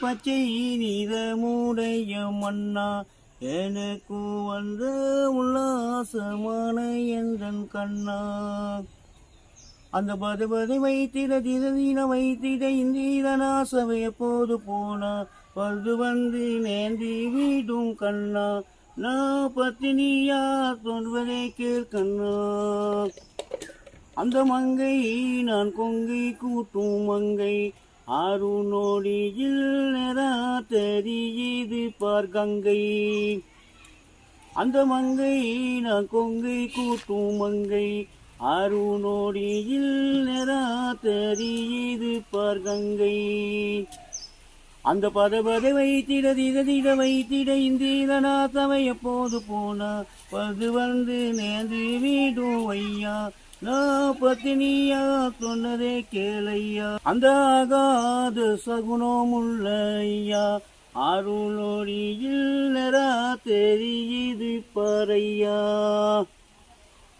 பச்சை நீதமுடைய மன்னா எனக்கு வந்த உல்லாசமான எந்தன் கண்ணா. அந்த பதுபதை வைத்திட திதீன வைத்திட இந்திரநாசவை எப்போது போனா பழுது வந்து நேந்தி வீடும் கண்ணா. நான் பத்தினியா சொல்வதை கேட்கண்ணா அந்த மங்கை நான் கொங்கை கூட்டும் மங்கை ஆறு நோடியில் நெரா தெரியுது பார் கங்கை. அந்த மங்கை நான் கொங்கை கூட்டும் மங்கை. ஆறு நோடியில் நெரா தெரியுது பார் கங்கை. அந்த பதபதை வைத்திட திட வைத்திட இந்தீதனா தவை எப்போது போனா? பது வந்து நேர்ந்து வீடும் ஐயா நான் பத்தினியா சொன்னதே கேளையா? அந்த ஆகாத சகுனமுள்ள ஐயா அருளொடியில் நிறா தெரியுது பறையா?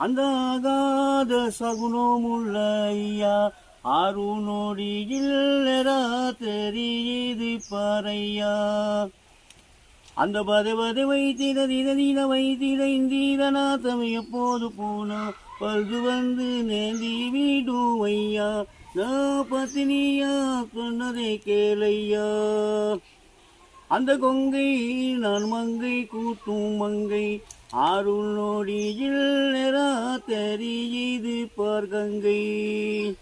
அந்த ஆகாத சகுனமுள்ள ஐயா அருணொடியில் நெரா தெரியுது பாரையா அந்த பதவது பத வைத்திட தின வைத்திட இந்தீதனா எப்போது போனா பல்து வந்து நேந்தி வீடும் ஐயா நான் பத்தினியா சொன்னதை கேளையா. அந்த கொங்கை நான் மங்கை கூட்டும் மங்கை. ஆருள் நோடியில் நெரா தெரியுது பார் கங்கை.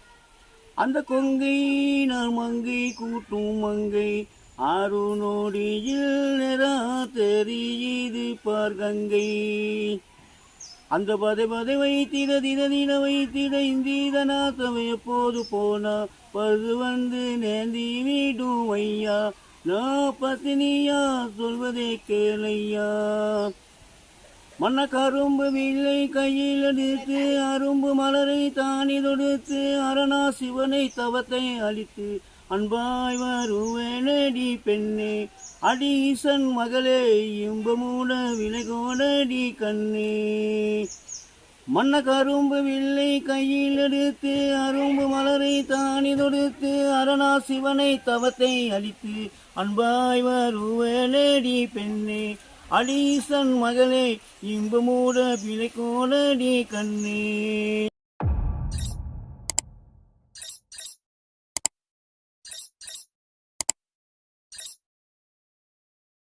அந்த கொங்கை நான் மங்கை கூட்டும் மங்கை. ஆறு நொடியில் நிறா தெரியுது பார் கங்கை. அந்த பதை பதை வைத்திட தின வைத்திட இந்தீதனா தவை எப்போது போனா? பது வந்து நேந்தி வீடும் ஐயா. நான் பத்தினியா சொல்வதே கேளையா மன்ன கரும்பு வில்லை கையில் எடுத்து அரும்பு மலரை தானி தொடுத்து அரணா சிவனை தவத்தை அளித்து அன்பாய் வருவேனடி பெண்ணே அடீசன் மகளே இன்பமூட விலகோடடி கண்ணே மன்ன கரும்பு வில்லை கையில் எடுத்து அரும்பு மலரை தானி தொடுத்து அரணா சிவனை தவத்தை அளித்து அன்பாய் வருவேனடி பெண்ணே அடீசன் மகளே இன்பமூட பிழைக்கோடடி கண்ணே.